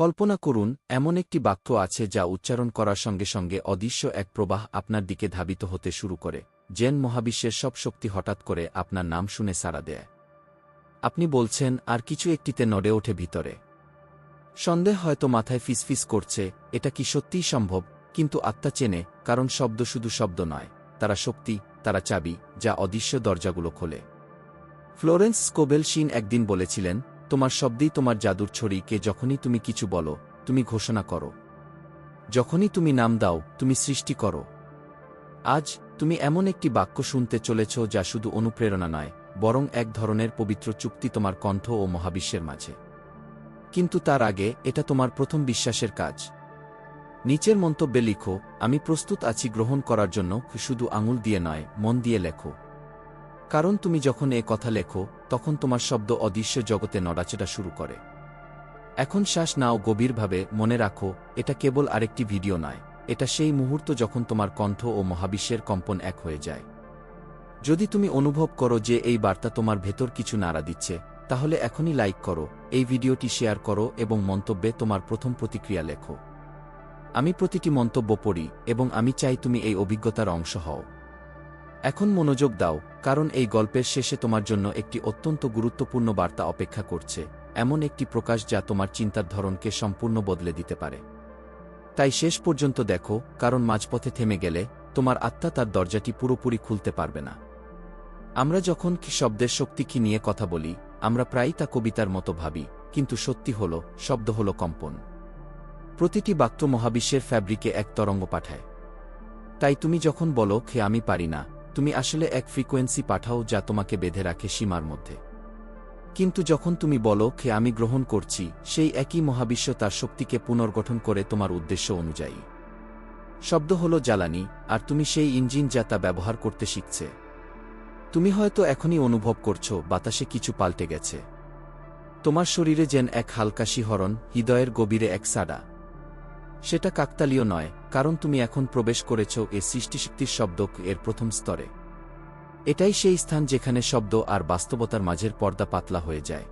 কল্পনা করুন, এমন একটি বাক্য আছে যা উচ্চারণ করার সঙ্গে সঙ্গে অদৃশ্য এক প্রবাহ আপনার দিকে ধাবিত হতে শুরু করে জেন মহাবিশ্বের সব শক্তি হঠাৎ করে আপনার নাম শুনে সাড়া দেয়। আপনি বলছেন, আর কিছু একটিতে নড়ে ওঠে ভিতরে। সন্দেহ হয়তো মাথায় ফিসফিস করছে, এটা কি সত্যিই সম্ভব? কিন্তু আত্মা চেনে, কারণ শব্দ শুধু শব্দ নয়, তারা শক্তি, তারা চাবি, যা অদৃশ্য দরজাগুলো খোলে। ফ্লোরেন্স স্কোবেল শিন একদিন বলেছিলেন তোমার শব্দেই তোমার জাদুর ছড়িকে যখনই তুমি কিছু বলো, তুমি ঘোষণা করো। যখনই তুমি নাম দাও, তুমি সৃষ্টি করো। আজ, তুমি এমন একটি বাক্য শুনতে চলেছ যা শুধু অনুপ্রেরণা নয়, বরং এক ধরনের পবিত্র চুক্তি তোমার কণ্ঠ ও মহাবিশ্বের মাঝে। কিন্তু তার আগে, এটা তোমার প্রথম বিশ্বাসের কাজ। নিচের মন্তব্যে লিখো, আমি প্রস্তুত আছি গ্রহণ করার জন্য, শুধু আঙুল দিয়ে নয়, মন দিয়ে লেখো। কারণ তুমি যখন এ কথা লেখো, তখন তোমার শব্দ অদৃশ্য জগতে নড়াচড়া শুরু করে। এখন শ্বাস নাও গভীরভাবে, মনে রাখো, এটা কেবল আরেকটি ভিডিও নয়, এটা সেই মুহূর্ত যখন তোমার কণ্ঠ ও মহাবিশ্বের কম্পন এক হয়ে যায়। যদি তুমি অনুভব করো যে এই বার্তা তোমার ভেতর কিছু নাড়া দিচ্ছে, তাহলে এখনই লাইক করো, এই ভিডিওটি শেয়ার করো এবং মন্তব্যে তোমার প্রথম প্রতিক্রিয়া লেখো। আমি প্রতিটি মন্তব্য পড়ি, এবং আমি চাই তুমি এই অভিজ্ঞতার অংশ হও। এখন মনোযোগ দাও, কারণ এই গল্পের শেষে তোমার জন্য একটি অত্যন্ত গুরুত্বপূর্ণ বার্তা অপেক্ষা করছে, এমন একটি প্রকাশ যা তোমার চিন্তার ধরনকে সম্পূর্ণ বদলে দিতে পারে। তাই শেষ পর্যন্ত দেখো, কারণ মাঝপথে থেমে গেলে, তোমার আত্মা তার দরজাটি পুরোপুরি খুলতে পারবে না। আমরা যখন কি শব্দের শক্তি কি নিয়ে কথা বলি, আমরা প্রায়ই তা কবিতার মতো ভাবি, কিন্তু সত্যি হল, শব্দ হল কম্পন। প্রতিটি বাক্য মহাবিশ্বের ফ্যাব্রিকে এক তরঙ্গ পাঠায়। তাই তুমি যখন বলো, খে, আমি পারি না তুমি আসলে এক ফ্রিকোয়েন্সি পাঠাও যা তোমাকে বেঁধে রাখে সীমার মধ্যে। কিন্তু যখন তুমি বলো খে আমি গ্রহণ করছি সেই একই মহাবিশ্ব তার শক্তিকে পুনর্গঠন করে তোমার উদ্দেশ্য অনুযায়ী। শব্দ হল জ্বালানি, আর তুমি সেই ইঞ্জিন যা তা ব্যবহার করতে শিখছে। তুমি হয়তো এখনই অনুভব করছ, বাতাসে কিছু পাল্টে গেছে। তোমার শরীরে যেন এক হালকা শিহরণ, হৃদয়ের গভীরে এক সাডা। সেটা কাকতালীয় নয় কারণ তুমি এখন প্রবেশ করেছ এ সৃষ্টিশক্তির শব্দ এর প্রথম স্তরে। এটাই সেই স্থান যেখানে শব্দ আর বাস্তবতার মাঝের পর্দা পাতলা হয়ে যায়।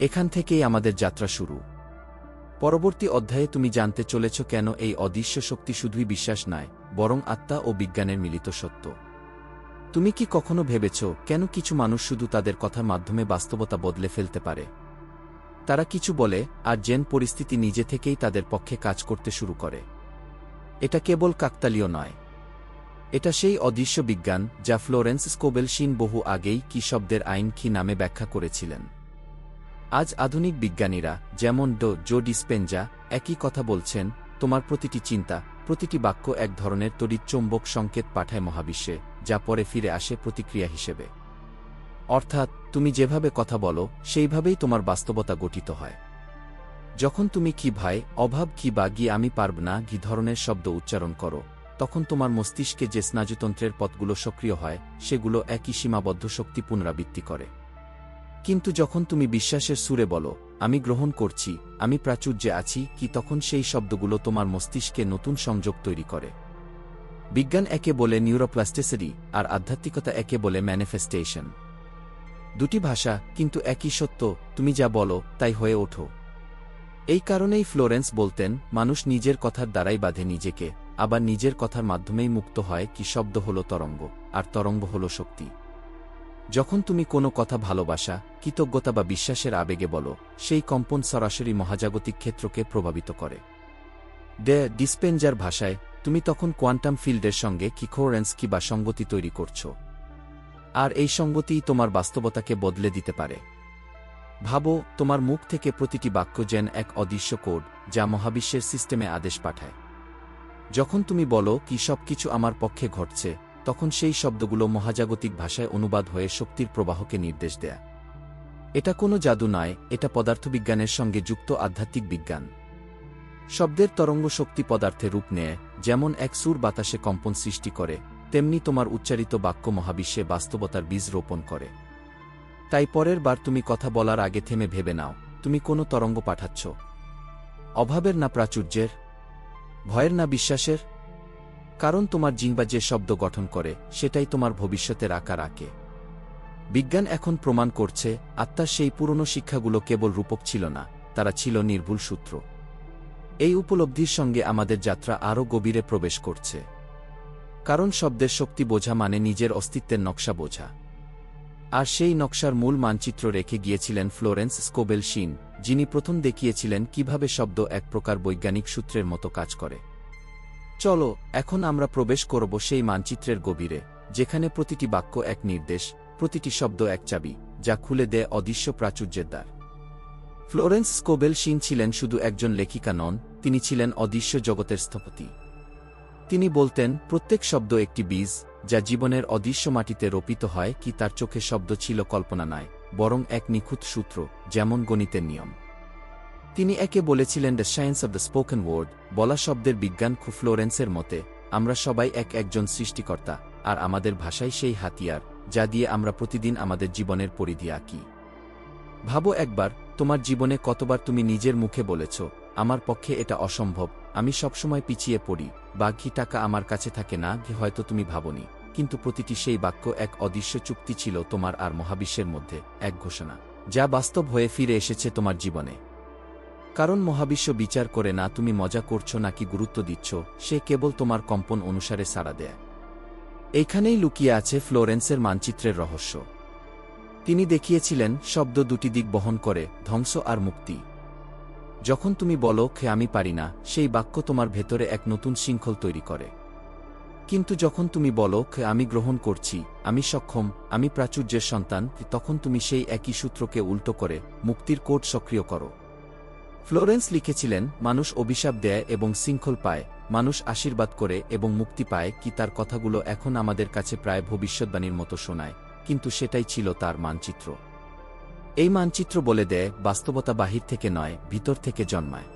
এখান থেকেই আমাদের যাত্রা শুরু। পরবর্তী অধ্যায়ে তুমি জানতে চলেছ কেন এই অদৃশ্য শক্তি শুধুই বিশ্বাস নয়, বরং আত্মা ও বিজ্ঞানের মিলিত সত্য। তুমি কি কখনো ভেবেছ, কেন কিছু মানুষ শুধু তাদের কথার মাধ্যমে বাস্তবতা বদলে ফেলতে পারে? তারা কিছু বলে, আর জেন পরিস্থিতি নিজে থেকেই তাদের পক্ষে কাজ করতে শুরু করে। এটা কেবল কাকতালীয় নয়। এটা সেই অদৃশ্য বিজ্ঞান যা ফ্লোরেন্স স্কোবেলশিন বহু আগেই কি শব্দের আইন কি নামে ব্যাখ্যা করেছিলেন। আজ আধুনিক বিজ্ঞানীরা যেমন ডো জো ডিসপেঞ্জা একই কথা বলছেন, তোমার প্রতিটি চিন্তা, প্রতিটি বাক্য এক ধরনের তড়িৎ চৌম্বক সংকেত পাঠায় মহাবিশ্বে, যা পরে ফিরে আসে প্রতিক্রিয়া হিসেবে। অর্থাৎ, তুমি যেভাবে কথা বলো, সেইভাবেই তোমার বাস্তবতা গঠিত হয়। যখন তুমি কি ভাই, অভাব কি বা গি আমি পারব না, ঘি ধরনের শব্দ উচ্চারণ করো। তখন তোমার মস্তিষ্কে যে স্নায়ুতন্ত্রের পথগুলো সক্রিয় হয়, সেগুলো একই সীমাবদ্ধ শক্তি পুনরাবৃত্তি করে। কিন্তু যখন তুমি বিশ্বাসের সুরে বলো, আমি গ্রহণ করছি, আমি প্রাচুর্যে আছি, কি তখন সেই শব্দগুলো তোমার মস্তিষ্কে নতুন সংযোগ তৈরি করে। বিজ্ঞান একে বলে নিউরোপ্লাস্টিসিটি, আর আধ্যাত্মিকতা একে বলে ম্যানিফেস্টেশন। দুটি ভাষা কিন্তু একই সত্য, তুমি যা বলো, তাই হয়ে ওঠো। এই কারণেই ফ্লোরেন্স বলতেন, মানুষ নিজের কথার দ্বারাই বাঁধে নিজেকে, আবার নিজের কথার মাধ্যমেই মুক্ত হয় কি শব্দ হল তরঙ্গ, আর তরঙ্গ হল শক্তি। যখন তুমি কোনো কথা ভালোবাসা, কৃতজ্ঞতা বা বিশ্বাসের আবেগে বলো, সেই কম্পন সরাসরি মহাজাগতিক ক্ষেত্রকে প্রভাবিত করে। ডে ডিসপেঞ্জার ভাষায়, তুমি তখন কোয়ান্টাম ফিল্ডের সঙ্গে কিখোরেন্স কি বা সঙ্গতি তৈরি করছ। আর এই সঙ্গতিই তোমার বাস্তবতাকে বদলে দিতে পারে। ভাবো, তোমার মুখ থেকে প্রতিটি বাক্য যেন এক অদৃশ্য কোড, যা মহাবিশ্বের সিস্টেমে আদেশ পাঠায়। যখন তুমি বলো কি সব কিছু আমার পক্ষে ঘটছে, তখন সেই শব্দগুলো মহাজাগতিক ভাষায় অনুবাদ হয়ে শক্তির প্রবাহকে নির্দেশ দেয়া। এটা কোনো জাদু নয়, এটা পদার্থবিজ্ঞানের সঙ্গে যুক্ত আধ্যাত্মিক বিজ্ঞান। শব্দের তরঙ্গ শক্তি পদার্থে রূপ নেয়, যেমন এক সুর বাতাসে কম্পন সৃষ্টি করে, তেমনি তোমার উচ্চারিত বাক্য মহাবিশ্বে বাস্তবতার বীজ রোপণ করে। তাই পরের বার তুমি কথা বলার আগে থেমে ভেবে নাও, তুমি কোনো তরঙ্গ পাঠাচ্ছ। অভাবের না প্রাচুর্যের? ভয়ের না বিশ্বাসের? কারণ তোমার জিংবা যে শব্দ গঠন করে, সেটাই তোমার ভবিষ্যতের আকার আঁকে। বিজ্ঞান এখন প্রমাণ করছে, আত্মার সেই পুরনো শিক্ষাগুলো কেবল রূপক ছিল না, তারা ছিল নির্ভুল সূত্র। এই উপলব্ধির সঙ্গে আমাদের যাত্রা আরও গভীরে প্রবেশ করছে। কারণ শব্দের শক্তি বোঝা মানে নিজের অস্তিত্বের নকশা বোঝা। আর সেই নকশার মূল মানচিত্র রেখে গিয়েছিলেন ফ্লোরেন্স স্কোবেল শিন, যিনি প্রথম দেখিয়েছিলেন কীভাবে শব্দ এক প্রকার বৈজ্ঞানিক সূত্রের মতো কাজ করে। চলো, এখন আমরা প্রবেশ করব সেই মানচিত্রের গভীরে, যেখানে প্রতিটি বাক্য এক নির্দেশ, প্রতিটি শব্দ এক চাবি, যা খুলে দেয় অদৃশ্য প্রাচুর্যের দ্বার। ফ্লোরেন্স স্কোবেল শিন ছিলেন শুধু একজন লেখিকা নন, তিনি ছিলেন অদৃশ্য জগতের স্থপতি। তিনি বলতেন, প্রত্যেক শব্দ একটি বীজ যা জীবনের অদৃশ্য মাটিতে রোপিত হয় কি তার চোখে শব্দ ছিল কল্পনা নয় বরং এক নিখুঁত সূত্র, যেমন গণিতের নিয়ম। তিনি একে বলেছিলেন the science of the spoken word বলা শব্দের বিজ্ঞান ফ্লোরেন্সের মতে, আমরা সবাই এক একজন সৃষ্টিকর্তা, আর আমাদের ভাষাই সেই হাতিয়ার, যা দিয়ে আমরা প্রতিদিন আমাদের জীবনের পরিধি আঁকি। ভাবো একবার, তোমার জীবনে কতবার তুমি নিজের মুখে বলেছ, আমার পক্ষে এটা অসম্ভব আমি সবসময় পিছিয়ে পড়ি বা ঘি টাকা আমার কাছে থাকে না হয়তো তুমি ভাবনি। কিন্তু প্রতিটি সেই বাক্য এক অদৃশ্য চুক্তি ছিল তোমার আর মহাবিশ্বের মধ্যে, এক ঘোষণা, যা বাস্তব হয়ে ফিরে এসেছে তোমার জীবনে। কারণ মহাবিশ্ব বিচার করে না, তুমি মজা করছ নাকি গুরুত্ব দিচ্ছ, সে কেবল তোমার কম্পন অনুসারে সাড়া দেয়। এইখানেই লুকিয়ে আছে ফ্লোরেন্সের মানচিত্রের রহস্য। তিনি দেখিয়েছিলেন, শব্দ দুটি দিক বহন করে, ধ্বংস আর মুক্তি। যখন তুমি বলো, খে, আমি পারি না, সেই বাক্য তোমার ভেতরে এক নতুন শৃঙ্খল তৈরি করে। কিন্তু যখন তুমি বলো, খে, আমি গ্রহণ করছি, আমি সক্ষম, আমি প্রাচুর্যের সন্তান, তখন তুমি সেই একই সূত্রকে উল্টো করে মুক্তির কোড সক্রিয় করো। ফ্লোরেন্স লিখেছিলেন, মানুষ অভিশাপ দেয় এবং শৃঙ্খল পায়, মানুষ আশীর্বাদ করে এবং মুক্তি পায় কি তার কথাগুলো এখন আমাদের কাছে প্রায় ভবিষ্যৎবাণীর মতো শোনায়। কিন্তু সেটাই ছিল তার মানচিত্র। এই মানচিত্র বলে দেয়, বাস্তবতা বাহির থেকে নয়, ভিতর থেকে জন্মায়।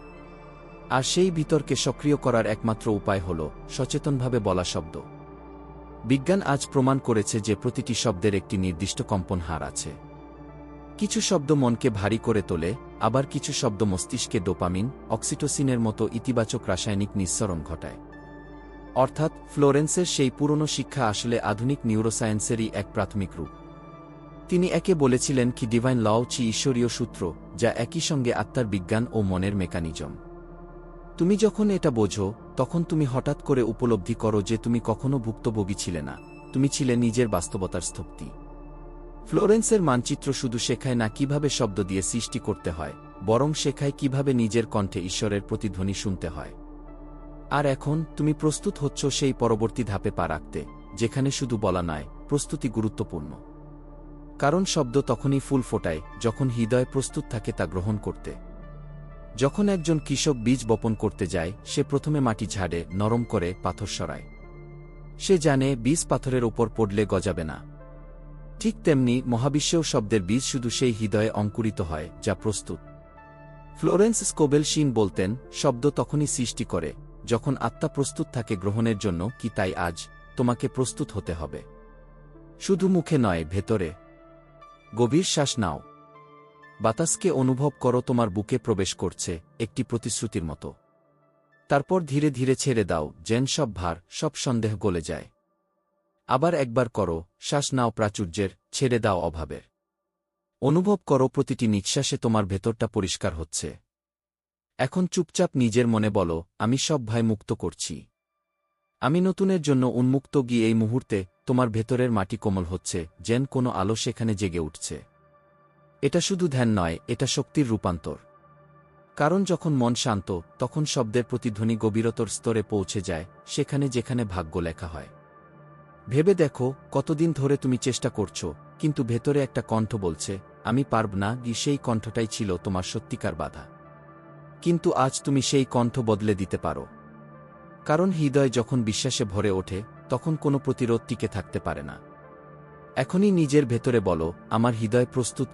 আর সেই ভিতরকে সক্রিয় করার একমাত্র উপায় হল, সচেতনভাবে বলা শব্দ। বিজ্ঞান আজ প্রমাণ করেছে যে প্রতিটি শব্দের একটি নির্দিষ্ট কম্পন হার আছে। কিছু শব্দ মনকে ভারী করে তোলে, আবার কিছু শব্দ মস্তিষ্কে ডোপামিন, অক্সিটোসিনের মতো ইতিবাচক রাসায়নিক নিঃসরণ ঘটায়। অর্থাৎ ফ্লোরেন্সের সেই পুরনো শিক্ষা আসলে আধুনিক নিউরোসায়েন্সেরই এক প্রাথমিক রূপ। তিনি একে বলেছিলেন কি ডিভাইন লও চি ঈশ্বরীয় সূত্র, যা একই সঙ্গে আত্মার বিজ্ঞান ও মনের মেকানিজম তুমি যখন এটা বোঝো, তখন তুমি হঠাৎ করে উপলব্ধি করো যে তুমি কখনো ভুক্তভোগী ছিলে না, তুমি ছিলে নিজের বাস্তবতার স্থপ্তি। ফ্লোরেন্সের মানচিত্র শুধু শেখায় না কীভাবে শব্দ দিয়ে সৃষ্টি করতে হয়, বরং শেখায় কীভাবে নিজের কণ্ঠে ঈশ্বরের প্রতিধ্বনি শুনতে হয়। আর এখন, তুমি প্রস্তুত হচ্ছ সেই পরবর্তী ধাপে পা রাখতে, যেখানে শুধু বলা নয়, প্রস্তুতি গুরুত্বপূর্ণ। কারণ শব্দ তখনই ফুল ফোটায়, যখন হৃদয় প্রস্তুত থাকে তা গ্রহণ করতে। যখন একজন কৃষক বীজ বপন করতে যায়, সে প্রথমে মাটি ঝাড়ে, নরম করে, পাথর সরায়। সে জানে, বীজ পাথরের ওপর পড়লে গজাবে না। ঠিক তেমনি মহাবিশ্বেও শব্দের বীজ শুধু সেই হৃদয়ে অঙ্কুরিত হয়, যা প্রস্তুত। ফ্লোরেন্স স্কোবেল শিন বলতেন, শব্দ তখনই সৃষ্টি করে, যখন আত্মা প্রস্তুত থাকে গ্রহণের জন্য, কি তাই আজ? তোমাকে প্রস্তুত হতে হবে। শুধু মুখে নয়, ভেতরে। গভীর শ্বাস নাও। বাতাসকে অনুভব করো তোমার বুকে প্রবেশ করছে, একটি প্রতিশ্রুতির মতো। তারপর ধীরে ধীরে ছেড়ে দাও, যেন সব ভার, সব সন্দেহ গলে যায়। আবার একবার করো, শ্বাস নাও প্রাচুর্যের, ছেড়ে দাও অভাবের। অনুভব করো প্রতিটি নিঃশ্বাসে তোমার ভেতরটা পরিষ্কার হচ্ছে। এখন চুপচাপ নিজের মনে বলো, আমি সব ভয় মুক্ত করছি। আমি নতুনের জন্য উন্মুক্ত গিয়ে এই মুহূর্তে তোমার ভেতরের মাটি কোমল হচ্ছে, যেন কোনো আলো সেখানে জেগে উঠছে। এটা শুধু ধ্যান নয়, এটা শক্তির রূপান্তর। কারণ যখন মন শান্ত, তখন শব্দের প্রতিধ্বনি গভীরতর স্তরে পৌঁছে যায়, সেখানে যেখানে ভাগ্য লেখা হয়। ভেবে দেখো, কতদিন ধরে তুমি চেষ্টা করছ, কিন্তু ভেতরে একটা কণ্ঠ বলছে, আমি পারব না, গি, সেই কণ্ঠটাই ছিল তোমার সত্যিকার বাধা। কিন্তু আজ তুমি সেই কণ্ঠ বদলে দিতে পারো। কারণ হৃদয় যখন বিশ্বাসে ভরে ওঠে তখন কোনো প্রতিরোধ টিকে থাকতে পারে না। এখনই নিজের ভেতরে বলো, আমার হৃদয় প্রস্তুত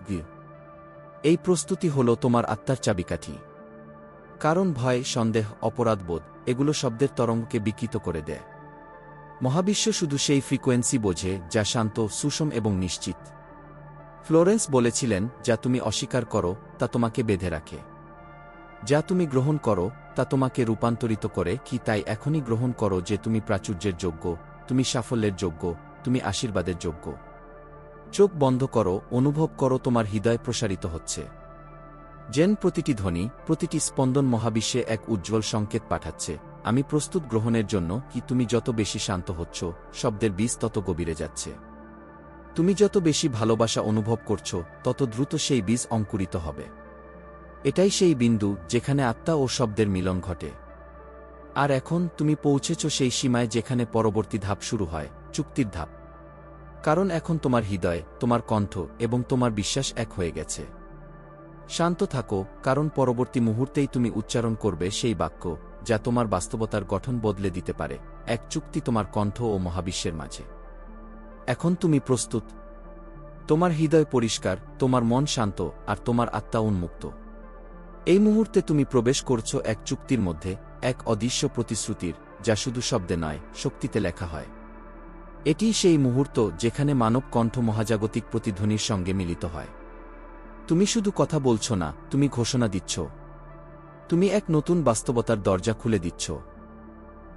এই প্রস্তুতি হল তোমার আত্মার চাবিকাঠি। কারণ ভয়, সন্দেহ অপরাধবোধ এগুলো শব্দের তরঙ্গকে বিকৃত করে দেয়। মহাবিশ্ব শুধু সেই ফ্রিকোয়েন্সি বোঝে যা শান্ত, সুষম এবং নিশ্চিত। ফ্লোরেন্স বলেছিলেন, যা তুমি অস্বীকার করো, তা তোমাকে বেঁধে রাখে। যা তুমি গ্রহণ করো, তা তোমাকে রূপান্তরিত করে কি তাই এখনই গ্রহণ করো যে তুমি প্রাচুর্যের যোগ্য, তুমি সাফল্যের যোগ্য, তুমি আশীর্বাদের যোগ্য। চোখ বন্ধ করো, অনুভব করো তোমার হৃদয় প্রসারিত হচ্ছে। জেন প্রতিটি ধ্বনি, প্রতিটি স্পন্দন মহাবিশ্বে এক উজ্জ্বল সংকেত পাঠাচ্ছে। আমি প্রস্তুত গ্রহণের জন্য কি তুমি যত বেশি শান্ত হচ্ছ, শব্দের বীজ তত গভীরে যাচ্ছে। তুমি যত বেশি ভালোবাসা অনুভব করছ, তত দ্রুত সেই বীজ অঙ্কুরিত হবে। এটাই সেই বিন্দু যেখানে আত্মা ও শব্দের মিলন ঘটে। আর এখন তুমি পৌঁছেছ সেই সীমায় যেখানে পরবর্তী ধাপ শুরু হয়, চুক্তির ধাপ। কারণ এখন তোমার হৃদয়, তোমার কণ্ঠ এবং তোমার বিশ্বাস এক হয়ে গেছে। শান্ত থাকো, কারণ পরবর্তী মুহূর্তেই তুমি উচ্চারণ করবে সেই বাক্য, যা তোমার বাস্তবতার গঠন বদলে দিতে পারে, এক চুক্তি তোমার কণ্ঠ ও মহাবিশ্বের মাঝে। এখন তুমি প্রস্তুত। তোমার হৃদয় পরিষ্কার, তোমার মন শান্ত, আর তোমার আত্মা উন্মুক্ত। এই মুহূর্তে তুমি প্রবেশ করছ এক চুক্তির মধ্যে, এক অদৃশ্য প্রতিশ্রুতির, যা শুধু শব্দে নয়, শক্তিতে লেখা হয়। এটি সেই মুহূর্ত যেখানে মানব কণ্ঠ মহাজাগতিক প্রতিধ্বনির সঙ্গে মিলিত হয়। তুমি শুধু কথা বলছ না, তুমি ঘোষণা দিচ্ছ। তুমি এক নতুন বাস্তবতার দরজা খুলে দিচ্ছ।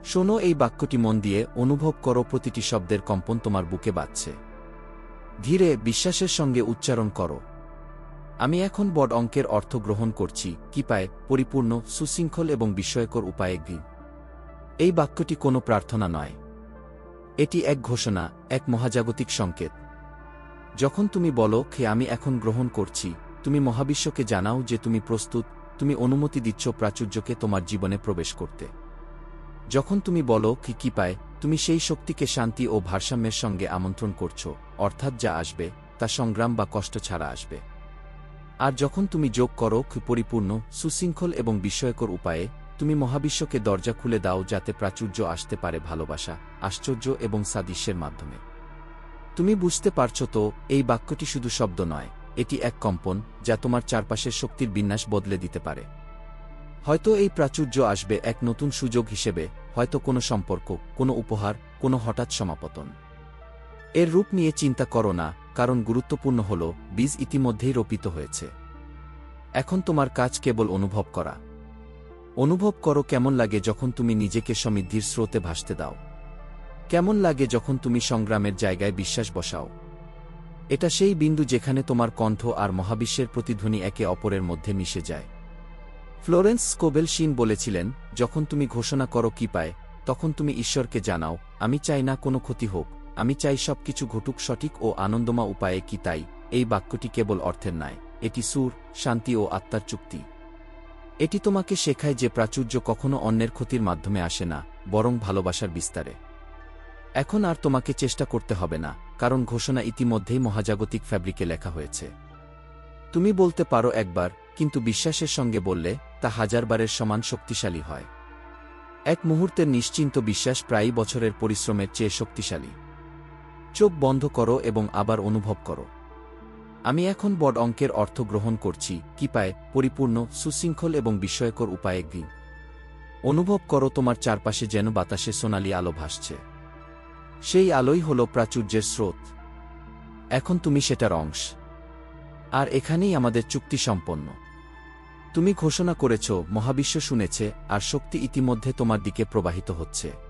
শোনো এই বাক্যটি মন দিয়ে, অনুভব করো প্রতিটি শব্দের কম্পন তোমার বুকে বাজছে। ধীরে, বিশ্বাসের সঙ্গে উচ্চারণ করো। আমি এখন বড অঙ্কের অর্থ গ্রহণ করছি কি পায় পরিপূর্ণ, সুশৃঙ্খল এবং বিস্ময়কর উপায়ে ঘি এই বাক্যটি কোনো প্রার্থনা নয়। এটি এক ঘোষণা, এক মহাজাগতিক সংকেত। যখন তুমি বলো খে আমি এখন গ্রহণ করছি, তুমি মহাবিশ্বকে জানাও যে তুমি প্রস্তুত, তুমি অনুমতি দিচ্ছ প্রাচুর্যকে তোমার জীবনে প্রবেশ করতে। যখন তুমি বলো কি কি পায় তুমি সেই শক্তিকে শান্তি ও ভারসাম্যের সঙ্গে আমন্ত্রণ করছ, অর্থাৎ যা আসবে, তা সংগ্রাম বা কষ্ট ছাড়া আসবে। আর যখন তুমি যোগ করো পরিপূর্ণ, সুশৃঙ্খল এবং বিস্ময়কর উপায়ে, তুমি মহাবিশ্বকে দরজা খুলে দাও যাতে প্রাচুর্য আসতে পারে ভালোবাসা, আশ্চর্য এবং সাদৃশ্যের মাধ্যমে। তুমি বুঝতে পারছ তো, এই বাক্যটি শুধু শব্দ নয়, এটি এক কম্পন, যা তোমার চারপাশের শক্তির বিন্যাস বদলে দিতে পারে। হয়তো এই প্রাচুর্য আসবে এক নতুন সুযোগ হিসেবে, হয়তো কোনো সম্পর্ক, কোনো উপহার, কোনো হঠাৎ সমাপতন। এর রূপ নিয়ে চিন্তা করো না কারণ গুরুত্বপূর্ণ হল, বীজ ইতিমধ্যেই রোপিত হয়েছে। এখন তোমার কাজ কেবল অনুভব করা। অনুভব করো কেমন লাগে যখন তুমি নিজেকে সমৃদ্ধির স্রোতে ভাসতে দাও। কেমন লাগে যখন তুমি সংগ্রামের জায়গায় বিশ্বাস বসাও। এটা সেই বিন্দু যেখানে তোমার কণ্ঠ আর মহাবিশ্বের প্রতিধ্বনি একে অপরের মধ্যে মিশে যায়। ফ্লোরেন্স স্কোবেল শিন বলেছিলেন, যখন তুমি ঘোষণা করো কি পায়, তখন তুমি ঈশ্বরকে জানাও, আমি চাই না কোনো ক্ষতি হোক। আমি চাই সব কিছু ঘটুক সঠিক ও আনন্দমা উপায়ে কি তাই। এই বাক্যটি কেবল অর্থের নয়, এটি সুর, শান্তি ও আত্মার চুক্তি। এটি তোমাকে শেখায় যে প্রাচুর্য কখনো অন্যের ক্ষতির মাধ্যমে আসে না, বরং ভালোবাসার বিস্তারে। এখন আর তোমাকে চেষ্টা করতে হবে না, কারণ ঘোষণা ইতিমধ্যেই মহাজাগতিক ফ্যাব্রিকে লেখা হয়েছে। তুমি বলতে পারো একবার, কিন্তু বিশ্বাসের সঙ্গে বললে, তা হাজারবারের সমান শক্তিশালী হয়। এক মুহূর্তের নিশ্চিন্ত বিশ্বাস প্রায়ই বছরের পরিশ্রমের চেয়ে শক্তিশালী। চোখ বন্ধ করো এবং আবার অনুভব করো। আমি এখন বড অঙ্কের অর্থ গ্রহণ করছি কি পায় পরিপূর্ণ, সুশৃঙ্খল এবং বিস্ময়কর উপায়ে গি অনুভব করো তোমার চারপাশে যেন বাতাসে সোনালি আলো ভাসছে। সেই আলোই হল প্রাচুর্যের স্রোত। এখন তুমি সেটার অংশ। আর এখানেই আমাদের চুক্তি সম্পন্ন। তুমি ঘোষণা করেছ, মহাবিশ্ব শুনেছে, আর শক্তি ইতিমধ্যে তোমার দিকে প্রবাহিত হচ্ছে।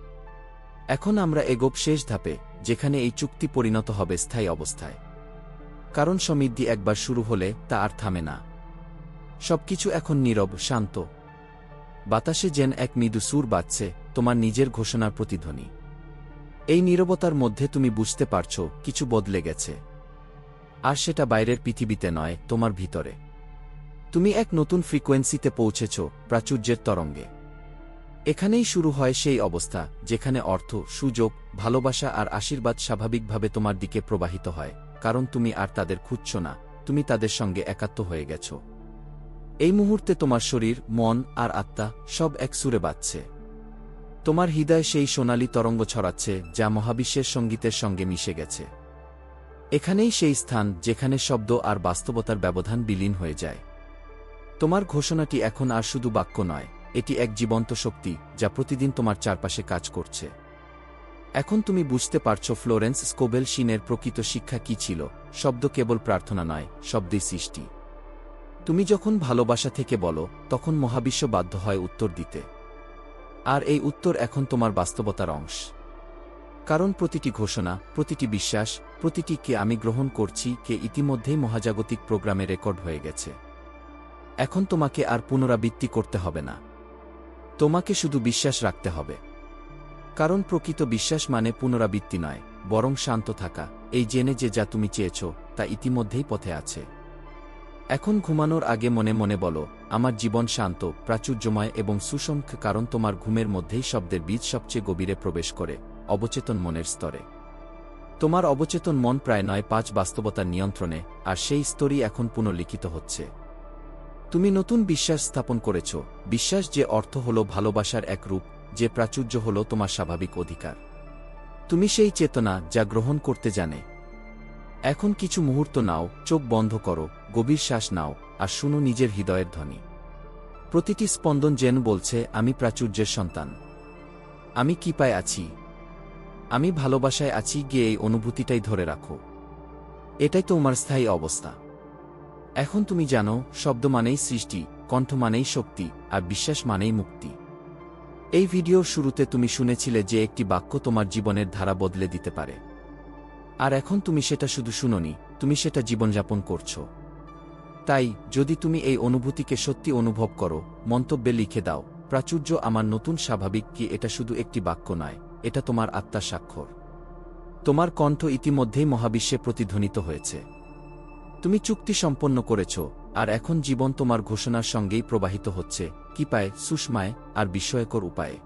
এখন আমরা এগোপ শেষ ধাপে, যেখানে এই চুক্তি পরিণত হবে স্থায়ী অবস্থায়। কারণ সমৃদ্ধি একবার শুরু হলে তা আর থামে না। সবকিছু এখন নীরব, শান্ত। বাতাসে যেন এক মৃদু সুর বাজছে, তোমার নিজের ঘোষণার প্রতিধ্বনি। এই নীরবতার মধ্যে তুমি বুঝতে পারছ, কিছু বদলে গেছে। আর সেটা বাইরের পৃথিবীতে নয়, তোমার ভিতরে। তুমি এক নতুন ফ্রিকোয়েন্সিতে পৌঁছেছ, প্রাচুর্যের তরঙ্গে। এখানেই শুরু হয় সেই অবস্থা, যেখানে অর্থ, সুযোগ, ভালোবাসা আর আশীর্বাদ স্বাভাবিকভাবে তোমার দিকে প্রবাহিত হয়, কারণ তুমি আর তাদের খুঁজছ না, তুমি তাদের সঙ্গে একাত্ম হয়ে গেছ। এই মুহূর্তে তোমার শরীর, মন আর আত্মা সব এক সুরে বাজছে। তোমার হৃদয় সেই সোনালি তরঙ্গ ছড়াচ্ছে, যা মহাবিশ্বের সঙ্গীতের সঙ্গে মিশে গেছে। এখানেই সেই স্থান, যেখানে শব্দ আর বাস্তবতার ব্যবধান বিলীন হয়ে যায়। তোমার ঘোষণাটি এখন আর শুধু বাক্য নয় এটি এক জীবন্ত শক্তি যা প্রতিদিন তোমার চারপাশে কাজ করছে। এখন তুমি বুঝতে পারছ ফ্লোরেন্স স্কোবেল শিনের প্রকৃত শিক্ষা কি ছিল, শব্দ কেবল প্রার্থনা নয় শব্দে সৃষ্টি। তুমি যখন ভালোবাসা থেকে বলো, তখন মহাবিশ্ব বাধ্য হয় উত্তর দিতে। আর এই উত্তর এখন তোমার বাস্তবতার অংশ। কারণ প্রতিটি ঘোষণা, প্রতিটি বিশ্বাস, প্রতিটি কে আমি গ্রহণ করছি কে ইতিমধ্যেই মহাজাগতিক প্রোগ্রামে রেকর্ড হয়ে গেছে। এখন তোমাকে আর পুনরাবৃত্তি করতে হবে না। তোমাকে শুধু বিশ্বাস রাখতে হবে। কারণ প্রকৃত বিশ্বাস মানে পুনরাবৃত্তি নয়, বরং শান্ত থাকা, এই জেনে যে যা তুমি চেয়েছ, তা ইতিমধ্যেই পথে আছে। এখন ঘুমানোর আগে মনে মনে বলো, আমার জীবন শান্ত, প্রাচুর্যময় এবং সুষম কারণ তোমার ঘুমের মধ্যেই শব্দের বীজ সবচেয়ে গভীরে প্রবেশ করে, অবচেতন মনের স্তরে। তোমার অবচেতন মন প্রায় নয় পাঁচ বাস্তবতার নিয়ন্ত্রণে, আর সেই স্তরই এখন পুনর্লিখিত হচ্ছে। তুমি নতুন বিশ্বাস স্থাপন করেছ। বিশ্বাস যে অর্থ হল ভালোবাসার এক রূপ, যে প্রাচুর্য হল তোমার স্বাভাবিক অধিকার। তুমি সেই চেতনা যা গ্রহণ করতে জানে। এখন কিছু মুহূর্ত নাও, চোখ বন্ধ করো, গভীর শ্বাস নাও, আর শুনো নিজের হৃদয়ের ধ্বনি। প্রতিটি স্পন্দন যেন বলছে, আমি প্রাচুর্যের সন্তান। আমি কি পায় আছি? আমি ভালোবাসায় আছি, গিয়ে এই অনুভূতিটাই ধরে রাখো। এটাই তোমার স্থায়ী অবস্থা। এখন তুমি জানো, শব্দ মানেই সৃষ্টি, কণ্ঠ মানেই শক্তি, আর বিশ্বাস মানেই মুক্তি। এই ভিডিওর শুরুতে তুমি শুনেছিলে যে একটি বাক্য তোমার জীবনের ধারা বদলে দিতে পারে। আর এখন তুমি সেটা শুধু শুনোনি, তুমি সেটা জীবনযাপন করছ। তাই, যদি তুমি এই অনুভূতিকে সত্যি অনুভব করো, মন্তব্যে লিখে দাও, প্রাচুর্য আমার নতুন স্বাভাবিক কি এটা শুধু একটি বাক্য নয়, এটা তোমার আত্মার স্বাক্ষর। তোমার কণ্ঠ ইতিমধ্যেই মহাবিশ্বে প্রতিধ্বনিত হয়েছে। তুমি চুক্তি সম্পন্ন করেছ, আর এখন জীবন তোমার ঘোষণার সঙ্গেই প্রবাহিত হচ্ছে কি পায় সুষমায়, আর বিস্ময়কর উপায়ে।